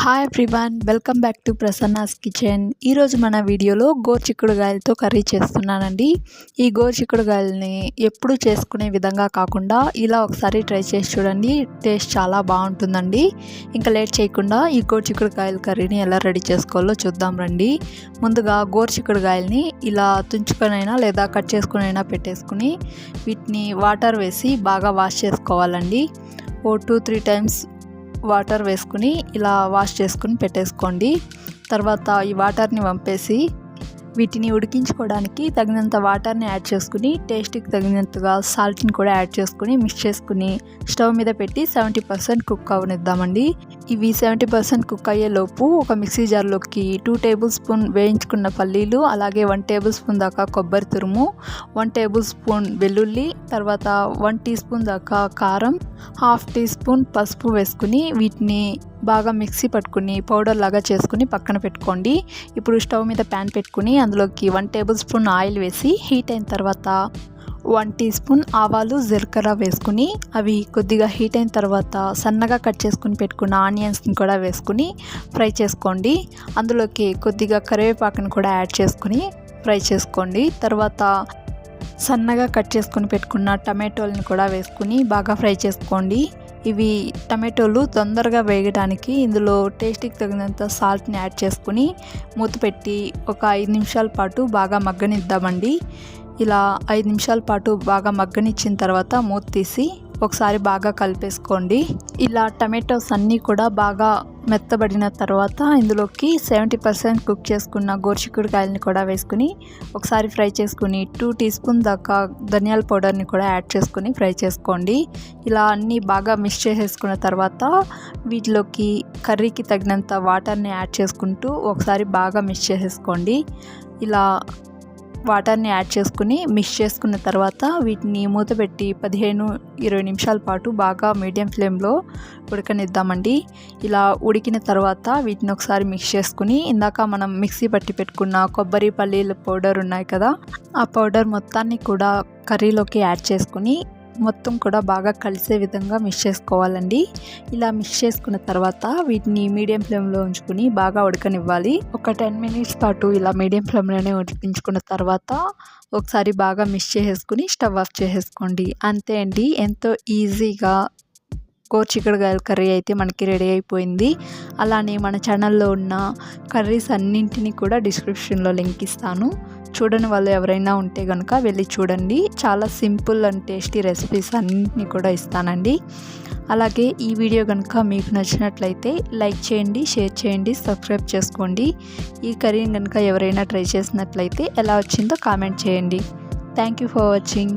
Hi everyone welcome back to Prasanna's kitchen ఈరోజు మన వీడియోలో గోర్చిక్కుడుగాయలతో కర్రీ చేస్తున్నానండి. ఈ గోరుచిక్కుడుగాయలని ఎప్పుడు చేసుకునే విధంగా కాకుండా ఇలా ఒకసారి ట్రై చేసి చూడండి టేస్ట్ చాలా బాగుంటుందండి. ఇంకా లేట్ చేయకుండా ఈ గోర్చిక్కుడుగాయల కర్రీని ఎలా రెడీ చేసుకోవాలో చూద్దాం రండి. ముందుగా గోరుచిక్కుడుకాయలని ఇలా తుంచుకొనైనా లేదా కట్ చేసుకునైనా పెట్టేసుకుని వీటిని వాటర్ వేసి బాగా వాష్ చేసుకోవాలండి. ఓ టూ త్రీ టైమ్స్ వాటర్ వేసుకుని ఇలా వాష్ చేసుకుని పెట్టేసుకోండి. తర్వాత ఈ వాటర్ని వంపేసి వీటిని ఉడికించుకోవడానికి తగినంత వాటర్ని యాడ్ చేసుకుని టేస్ట్కి తగినంతగా సాల్ట్ని కూడా యాడ్ చేసుకుని మిక్స్ చేసుకుని స్టవ్ మీద పెట్టి సెవెంటీ పర్సెంట్ కుక్ అవనిద్దామండి. ఇవి సెవెంటీ పర్సెంట్ కుక్ అయ్యేలోపు ఒక మిక్సీ జార్లోకి టూ టేబుల్ స్పూన్ వేయించుకున్న పల్లీలు అలాగే వన్ టేబుల్ స్పూన్ దాకా కొబ్బరి తురుము వన్ టేబుల్ స్పూన్ వెల్లుల్లి తర్వాత వన్ టీ స్పూన్ దాకా కారం హాఫ్ టీ స్పూన్ పసుపు వేసుకుని వీటిని బాగా మిక్సీ పట్టుకుని పౌడర్ లాగా చేసుకుని పక్కన పెట్టుకోండి. ఇప్పుడు స్టవ్ మీద ప్యాన్ పెట్టుకుని అందులోకి వన్ టేబుల్ స్పూన్ ఆయిల్ వేసి హీట్ అయిన తర్వాత వన్ టీ స్పూన్ ఆవాలు జీలకర్ర వేసుకుని అవి కొద్దిగా హీట్ అయిన తర్వాత సన్నగా కట్ చేసుకుని పెట్టుకున్న ఆనియన్స్ని కూడా వేసుకుని ఫ్రై చేసుకోండి. అందులోకి కొద్దిగా కరివేపాకుని కూడా యాడ్ చేసుకుని ఫ్రై చేసుకోండి. తర్వాత సన్నగా కట్ చేసుకుని పెట్టుకున్న టమాటోలను కూడా వేసుకుని బాగా ఫ్రై చేసుకోండి. ఇవి టమాటోలు తొందరగా వేగడానికి ఇందులో టేస్ట్కి తగినంత సాల్ట్ని యాడ్ చేసుకుని మూత పెట్టి ఒక ఐదు నిమిషాల పాటు బాగా మగ్గనిద్దామండి. ఇలా ఐదు నిమిషాల పాటు బాగా మగ్గనిచ్చిన తర్వాత మూత తీసి ఒకసారి బాగా కలిపేసుకోండి. ఇలా టమాటోస్ అన్నీ కూడా బాగా మెత్తబడిన తర్వాత ఇందులోకి సెవెంటీ పర్సెంట్ కుక్ చేసుకున్న గోరుచిక్కుడుకాయలని కూడా వేసుకుని ఒకసారి ఫ్రై చేసుకుని టూ టీ స్పూన్ దాకా ధనియాల పౌడర్ని కూడా యాడ్ చేసుకుని ఫ్రై చేసుకోండి. ఇలా అన్నీ బాగా మిక్స్ చేసేసుకున్న తర్వాత వీటిలోకి కర్రీకి తగినంత వాటర్ని యాడ్ చేసుకుంటూ ఒకసారి బాగా మిక్స్ చేసేసుకోండి. ఇలా వాటర్ని యాడ్ చేసుకుని మిక్స్ చేసుకున్న తర్వాత వీటిని మూత పెట్టి పదిహేను ఇరవై నిమిషాల పాటు బాగా మీడియం ఫ్లేమ్లో ఉడకనిద్దామండి. ఇలా ఉడికిన తర్వాత వీటిని ఒకసారి మిక్స్ చేసుకుని ఇందాక మనం మిక్సీ పట్టి పెట్టుకున్న కొబ్బరి పల్లీల పౌడర్ ఉన్నాయి కదా ఆ పౌడర్ మొత్తాన్ని కూడా కర్రీలోకి యాడ్ చేసుకుని మొత్తం కూడా బాగా కలిసే విధంగా మిక్స్ చేసుకోవాలండి. ఇలా మిక్స్ చేసుకున్న తర్వాత వీటిని మీడియం ఫ్లేమ్లో ఉంచుకుని బాగా ఉడకనివ్వాలి. ఒక టెన్ మినిట్స్ పాటు ఇలా మీడియం ఫ్లేమ్లోనే ఉడికించుకున్న తర్వాత ఒకసారి బాగా మిక్స్ చేసేసుకుని స్టవ్ ఆఫ్ చేసేసుకోండి అంతే అండి. ఎంతో ఈజీగా గోరుచిక్కుడుకాయల కర్రీ అయితే మనకి రెడీ అయిపోయింది. అలానే మన ఛానల్లో ఉన్న కర్రీస్ అన్నింటినీ కూడా డిస్క్రిప్షన్లో లింక్ ఇస్తాను. చూడని వాళ్ళు ఎవరైనా ఉంటే కనుక వెళ్ళి చూడండి. చాలా సింపుల్ అండ్ టేస్టీ రెసిపీస్ అన్నీ కూడా ఇస్తానండి. అలాగే ఈ వీడియో కనుక మీకు నచ్చినట్లయితే లైక్ చేయండి షేర్ చేయండి సబ్స్క్రైబ్ చేసుకోండి. ఈ కర్రీని కనుక ఎవరైనా ట్రై చేసినట్లయితే ఎలా వచ్చిందో కామెంట్ చేయండి. Thank you for watching.